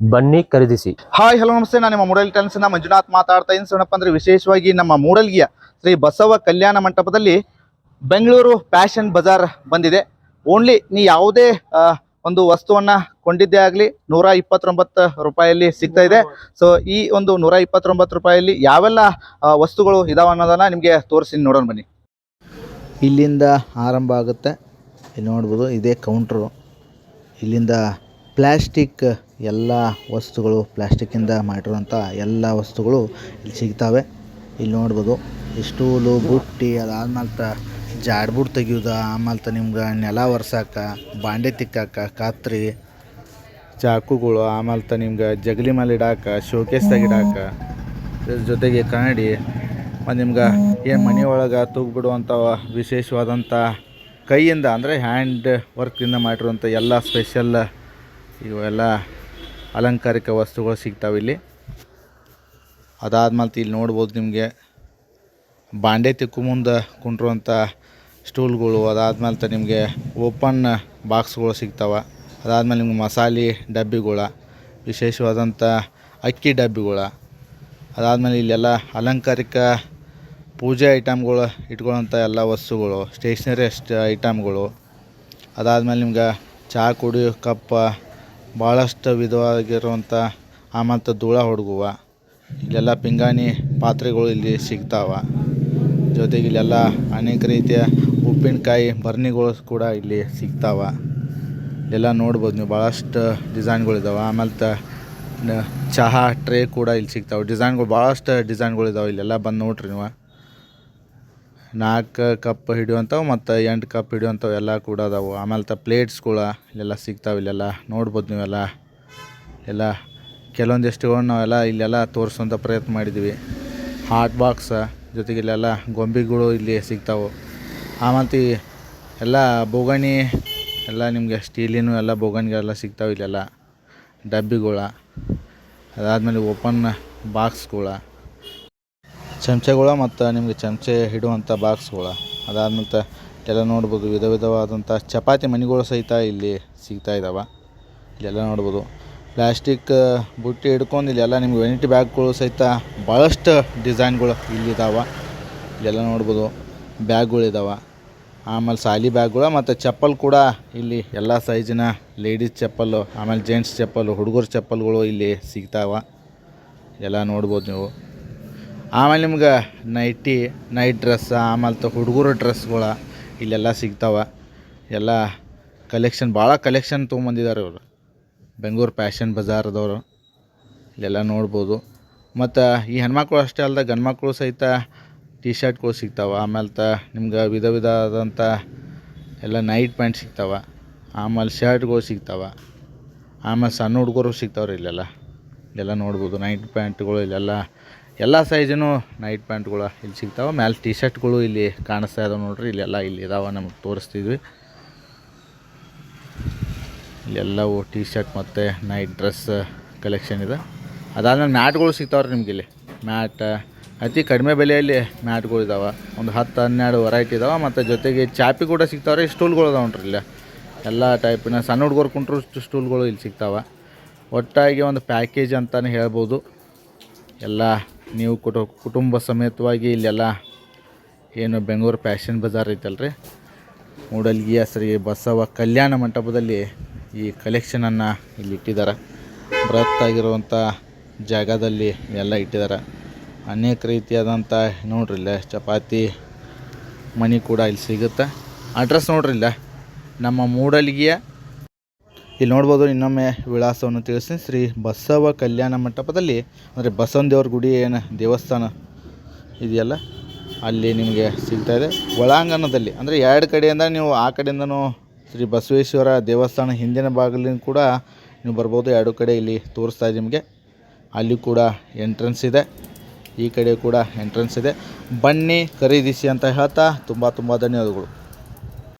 ಬನ್ನಿ ಖರೀದಿಸಿ. Hi, hello, ನಮಸ್ತೆ. ನಾನು ನಿಮ್ಮ ಮೂಡಲ್ ಟೆನ್ಸ್ನ ಮಂಜುನಾಥ್ ಮಾತಾಡ್ತಾ ಇದ್ದೀನಿ ಅಂದ್ರೆ ವಿಶೇಷವಾಗಿ ನಮ್ಮ ಮೂಡಲ್ಗಿಯ ಶ್ರೀ ಬಸವ ಕಲ್ಯಾಣ ಮಂಟಪದಲ್ಲಿ ಬೆಂಗಳೂರು ಫ್ಯಾಷನ್ ಬಜಾರ್ ಬಂದಿದೆ. ಓನ್ಲಿ ನೀ ಯಾವುದೇ ಒಂದು ವಸ್ತುವನ್ನ ಕೊಂಡಿದ್ದೇ ಆಗಲಿ ನೂರ ಇಪ್ಪತ್ತೊಂಬತ್ತು ರೂಪಾಯಲ್ಲಿ ಸಿಗ್ತಾ ಇದೆ. ಸೊ ಈ ಒಂದು ನೂರ ಇಪ್ಪತ್ತೊಂಬತ್ತು ರೂಪಾಯಲ್ಲಿ ಯಾವೆಲ್ಲ ವಸ್ತುಗಳು ಇದಾವೆ ಅನ್ನೋದನ್ನ ನಿಮಗೆ ತೋರಿಸಿ ನೋಡೋಣ ಬನ್ನಿ. ಇಲ್ಲಿಂದ ಆರಂಭ ಆಗುತ್ತೆ. ಇಲ್ಲಿ ನೋಡ್ಬೋದು, ಇದೇ ಕೌಂಟ್ರು ಇಲ್ಲಿಂದ ಪ್ಲ್ಯಾಸ್ಟಿಕ್ ಎಲ್ಲ ವಸ್ತುಗಳು ಪ್ಲ್ಯಾಸ್ಟಿಕ್ಕಿಂದ ಮಾಡಿರುವಂಥ ಎಲ್ಲ ವಸ್ತುಗಳು ಇಲ್ಲಿ ಸಿಗ್ತಾವೆ. ಇಲ್ಲಿ ನೋಡ್ಬೋದು ಈ ಸ್ಟೂಲು ಬುಟ್ಟಿ ಜಾಡ್ ಜಾಡ್ಬುಡ್ ತೆಗಿಯೋದು ಆಮೇಲೆ ನಿಮ್ಗೆ ನೆಲ ಒರ್ಸಾಕ, ಬಾಂಡೆ ತಿಕ್ಕಾಕ, ಕಾತ್ರಿ, ಚಾಕುಗಳು ಆಮೇಲೆ ನಿಮ್ಗೆ ಜಗಲಿ ಮೇಲೆ ಇಡಾಕ ಶೋಕೇಸ್ದಾಗ ಇಡಾಕ, ಇದ್ರ ಜೊತೆಗೆ ಕನ್ನಡಿ, ಮತ್ತು ನಿಮ್ಗೆ ಏನು ಮನೆ ಒಳಗೆ ತೂಗ್ಬಿಡುವಂಥ ವಿಶೇಷವಾದಂಥ ಕೈಯಿಂದ ಅಂದರೆ ಹ್ಯಾಂಡ್ ವರ್ಕಿಂದ ಮಾಡಿರುವಂಥ ಎಲ್ಲ ಸ್ಪೆಷಲ್ ಇವೆಲ್ಲ ಅಲಂಕಾರಿಕ ವಸ್ತುಗಳು ಸಿಗ್ತಾವೆ ಇಲ್ಲಿ. ಅದಾದ್ಮೇಲೆ ಇಲ್ಲಿ ನೋಡ್ಬೋದು ನಿಮಗೆ ಬಾಂಡೆ ತಿಕ್ಕು ಮುಂದೆ ಕುಂಡ್ರುವಂಥ ಸ್ಟೂಲ್ಗಳು, ಅದಾದ್ಮೇಲೆ ತ ನಿಮಗೆ ಓಪನ್ ಬಾಕ್ಸ್ಗಳು ಸಿಗ್ತಾವೆ. ಅದಾದ್ಮೇಲೆ ನಿಮ್ಗೆ ಮಸಾಲೆ ಡಬ್ಬಿಗಳ ವಿಶೇಷವಾದಂಥ ಅಕ್ಕಿ ಡಬ್ಬಿಗಳ. ಅದಾದಮೇಲೆ ಇಲ್ಲೆಲ್ಲ ಅಲಂಕಾರಿಕ ಪೂಜೆ ಐಟಮ್ಗಳು ಇಟ್ಕೊಳ್ಳೋಂಥ ಎಲ್ಲ ವಸ್ತುಗಳು, ಸ್ಟೇಷ್ನರಿ ಅಷ್ಟು ಐಟಮ್ಗಳು. ಅದಾದಮೇಲೆ ನಿಮ್ಗೆ ಚಹಾ ಕುಡಿಯೋ ಕಪ್ಪ ಭಾಳಷ್ಟು ವಿಧವಾಗಿರುವಂಥ ಆಮಂತ ಧೂಳ ಹುಡುಗುವ, ಇಲ್ಲೆಲ್ಲ ಪಿಂಗಾಣಿ ಪಾತ್ರೆಗಳು ಇಲ್ಲಿ ಸಿಗ್ತಾವ. ಜೊತೆಗೆ ಇಲ್ಲೆಲ್ಲ ಅನೇಕ ರೀತಿಯ ಉಪ್ಪಿನಕಾಯಿ ಬರ್ನಿಗಳು ಕೂಡ ಇಲ್ಲಿ ಸಿಗ್ತಾವ. ಇಲ್ಲೆಲ್ಲ ನೋಡ್ಬೋದು ನೀವು ಭಾಳಷ್ಟು ಡಿಸೈನ್ಗಳಿದಾವೆ ಆಮೇಲೆ ತ ಚಹಾ ಟ್ರೇ ಕೂಡ ಇಲ್ಲಿ ಸಿಗ್ತಾವೆ. ಡಿಸೈನ್ಗಳು ಭಾಳಷ್ಟು ಡಿಸೈನ್ಗಳು ಇದಾವೆ. ಇಲ್ಲೆಲ್ಲ ಬಂದು ನೋಡ್ರಿ ನೀವು. ನಾಲ್ಕು ಕಪ್ ಹಿಡಿಯುವಂಥವು ಮತ್ತು ಎಂಟು ಕಪ್ ಹಿಡಿಯುವಂಥವು ಎಲ್ಲ ಕೂಡ ಅದಾವು. ಆಮೇಲೆ ತ ಪ್ಲೇಟ್ಸ್ಗಳು ಇಲ್ಲೆಲ್ಲ ಸಿಗ್ತಾವೆ, ಇಲ್ಲೆಲ್ಲ ನೋಡ್ಬೋದು ನೀವೆಲ್ಲ. ಎಲ್ಲ ಕೆಲವೊಂದಿಷ್ಟುಗಳು ನಾವೆಲ್ಲ ಇಲ್ಲೆಲ್ಲ ತೋರಿಸುವಂಥ ಪ್ರಯತ್ನ ಮಾಡಿದ್ವಿ ಹಾಟ್ ಬಾಕ್ಸ ಜೊತೆಗೆ ಇಲ್ಲೆಲ್ಲ ಗೊಂಬೆಗಳು ಇಲ್ಲಿ ಸಿಗ್ತಾವೆ. ಆಮಂತಿ ಎಲ್ಲ ಬೋಗಣಿ, ಎಲ್ಲ ನಿಮಗೆ ಸ್ಟೀಲಿನ ಎಲ್ಲ ಬೋಗಣಿಗೆಲ್ಲ ಸಿಗ್ತಾವೆ ಇಲ್ಲೆಲ್ಲ ಡಬ್ಬಿಗಳ. ಅದಾದಮೇಲೆ ಓಪನ್ ಬಾಕ್ಸ್ಗಳ ಚಮಚಗಳ ಮತ್ತು ನಿಮಗೆ ಚಮಚೆ ಇಡುವಂಥ ಬಾಕ್ಸ್ಗಳು. ಅದಾದ ನಂತರ ಎಲ್ಲ ನೋಡ್ಬೋದು, ವಿಧ ವಿಧವಾದಂಥ ಚಪಾತಿ ಮಣಿಗಳು ಸಹಿತ ಇಲ್ಲಿ ಸಿಗ್ತಾ ಇದ್ದಾವೆ ಇಲ್ಲೆಲ್ಲ ನೋಡ್ಬೋದು. ಪ್ಲ್ಯಾಸ್ಟಿಕ್ ಬುಟ್ಟಿ ಹಿಡ್ಕೊಂಡು ಇಲ್ಲೆಲ್ಲ ನಿಮ್ಗೆ ವೆನಿಟಿ ಬ್ಯಾಗ್ಗಳು ಸಹಿತ ಭಾಳಷ್ಟು ಡಿಸೈನ್ಗಳು ಇಲ್ಲಿದ್ದಾವೆ ಇಲ್ಲೆಲ್ಲ ನೋಡ್ಬೋದು, ಬ್ಯಾಗ್ಗಳು ಇದ್ದಾವೆ ಆಮೇಲೆ ಸಾಲಿ ಬ್ಯಾಗ್ಗಳು ಮತ್ತು ಚಪ್ಪಲ್ ಕೂಡ ಇಲ್ಲಿ ಎಲ್ಲ ಸೈಜಿನ ಲೇಡೀಸ್ ಚಪ್ಪಲು ಆಮೇಲೆ ಜೆಂಟ್ಸ್ ಚಪ್ಪಲು ಹುಡುಗರ ಚಪ್ಪಲ್ಗಳು ಇಲ್ಲಿ ಸಿಗ್ತಾವೆ. ಎಲ್ಲ ನೋಡ್ಬೋದು ನೀವು. ಆಮೇಲೆ ನಿಮ್ಗೆ ನೈಟಿ ನೈಟ್ ಡ್ರೆಸ್ ಆಮೇಲೆ ತ ಹುಡುಗರ ಡ್ರೆಸ್ಗಳ ಇಲ್ಲೆಲ್ಲ ಸಿಗ್ತಾವೆ. ಎಲ್ಲ ಕಲೆಕ್ಷನ್ ಭಾಳ ಕಲೆಕ್ಷನ್ ತೊಗೊಂಬಂದಿದ್ದಾರೆ ಇವರು ಬೆಂಗಳೂರು ಫ್ಯಾಷನ್ ಬಜಾರ್ದವರು ಇಲ್ಲೆಲ್ಲ ನೋಡ್ಬೋದು. ಮತ್ತು ಈ ಹೆಣ್ಮಕ್ಳು ಅಷ್ಟೇ ಅಲ್ಲದೆ ಗಂಡ್ಮಕ್ಳು ಸಹಿತ ಟಿ ಶರ್ಟ್ಗಳು ಸಿಗ್ತಾವೆ. ಆಮೇಲೆ ತ ನಿಮ್ಗೆ ವಿಧ ವಿಧ ಆದಂಥ ಎಲ್ಲ ನೈಟ್ ಪ್ಯಾಂಟ್ ಸಿಗ್ತಾವೆ. ಆಮೇಲೆ ಶರ್ಟ್ಗಳು ಸಿಗ್ತಾವೆ. ಆಮೇಲೆ ಸಣ್ಣ ಹುಡುಗರು ಸಿಗ್ತಾವ್ರಿ ಇಲ್ಲೆಲ್ಲ. ಇಲ್ಲೆಲ್ಲ ನೋಡ್ಬೋದು. ನೈಟ್ ಪ್ಯಾಂಟ್ಗಳು ಇಲ್ಲೆಲ್ಲ ಎಲ್ಲ ಸೈಜಿನೂ ನೈಟ್ ಪ್ಯಾಂಟ್ಗಳು ಇಲ್ಲಿ ಸಿಗ್ತಾವೆ. ಮ್ಯಾಲೆ ಟಿ ಶರ್ಟ್ಗಳು ಇಲ್ಲಿ ಕಾಣಿಸ್ತಾ ಇದಾವೆ ನೋಡ್ರಿ. ಇಲ್ಲೆಲ್ಲ ಇಲ್ಲಿ ಇದಾವೆ ನಮಗೆ ತೋರಿಸ್ತಿದ್ವಿ. ಇಲ್ಲೆಲ್ಲವು ಟಿ ಶರ್ಟ್ ಮತ್ತು ನೈಟ್ ಡ್ರೆಸ್ ಕಲೆಕ್ಷನ್ ಇದೆ. ಅದಾದಮೇಲೆ ಮ್ಯಾಟ್ಗಳು ಸಿಗ್ತಾವ್ರಿ ನಿಮ್ಗೆ ಇಲ್ಲಿ. ಮ್ಯಾಟ್, ಅತಿ ಕಡಿಮೆ ಬೆಲೆಯಲ್ಲಿ ಮ್ಯಾಟ್ಗಳು ಇದಾವೆ. ಒಂದು ಹತ್ತು ಹನ್ನೆರಡು ವೆರೈಟಿ ಇದಾವೆ. ಮತ್ತು ಜೊತೆಗೆ ಚಾಪಿ ಕೂಡ ಸಿಗ್ತಾವ್ರಿ. ಸ್ಟೂಲ್ಗಳು ಇದಾವೆ ನೋಡ್ರಿ ಇಲ್ಲಿ. ಎಲ್ಲ ಟೈಪಿನ ಸಣ್ಣ ಹುಡುಗರು ಕುಂಟ್ರು ಸ್ಟೂಲ್ಗಳು ಇಲ್ಲಿ ಸಿಗ್ತಾವೆ. ಒಟ್ಟಾಗಿ ಒಂದು ಪ್ಯಾಕೇಜ್ ಅಂತಲೇ ಹೇಳ್ಬೋದು. ಎಲ್ಲ ನೀವು ಕುಟು ಕುಟುಂಬ ಸಮೇತವಾಗಿ ಇಲ್ಲೆಲ್ಲ ಏನು ಬೆಂಗಳೂರು ಫ್ಯಾಷನ್ ಬಜಾರ್ ಐತಲ್ರಿ? ಮೂಡಲ್ಗಿಯ ಶ್ರೀ ಬಸವ ಕಲ್ಯಾಣ ಮಂಟಪದಲ್ಲಿ ಈ ಕಲೆಕ್ಷನನ್ನು ಇಲ್ಲಿ ಇಟ್ಟಿದ್ದಾರೆ. ಬೃಹತ್ ಆಗಿರುವಂಥ ಜಾಗದಲ್ಲಿ ಎಲ್ಲ ಇಟ್ಟಿದ್ದಾರೆ. ಅನೇಕ ರೀತಿಯಾದಂಥ ನೋಡ್ರಿ ಇಲ್ಲ ಚಪಾತಿ ಮನಿ ಕೂಡ ಇಲ್ಲಿ ಸಿಗುತ್ತೆ. ಅಡ್ರೆಸ್ ನೋಡ್ರಿ ಇಲ್ಲ. ನಮ್ಮ ಮೂಡಲ್ಗಿಯ ಇಲ್ಲಿ ನೋಡ್ಬೋದು ಇನ್ನೊಮ್ಮೆ ವಿಳಾಸವನ್ನು ತಿಳಿಸಿ, ಶ್ರೀ ಬಸವ ಕಲ್ಯಾಣ ಮಂಟಪದಲ್ಲಿ, ಅಂದರೆ ಬಸವನ ದೇವ್ರ ಗುಡಿ ಏನು ದೇವಸ್ಥಾನ ಇದೆಯಲ್ಲ, ಅಲ್ಲಿ ನಿಮಗೆ ಸಿಗ್ತಾ ಇದೆ. ಒಳಾಂಗಣದಲ್ಲಿ, ಅಂದರೆ ಎರಡು ಕಡೆಯಿಂದ ನೀವು, ಆ ಕಡೆಯಿಂದನೂ ಶ್ರೀ ಬಸವೇಶ್ವರ ದೇವಸ್ಥಾನ ಹಿಂದಿನ ಭಾಗಲಿನ ಕೂಡ ನೀವು ಬರ್ಬೋದು. ಎರಡು ಕಡೆ ಇಲ್ಲಿ ತೋರಿಸ್ತಾ ಇದೆ ನಿಮಗೆ. ಅಲ್ಲಿ ಕೂಡ ಎಂಟ್ರೆನ್ಸ್ ಇದೆ. ಈ ಕಡೆ ಕೂಡ ಎಂಟ್ರೆನ್ಸ್ ಇದೆ. ಬನ್ನಿ, ಖರೀದಿಸಿ ಅಂತ ಹೇಳ್ತಾ ತುಂಬ ತುಂಬ ಧನ್ಯವಾದಗಳು.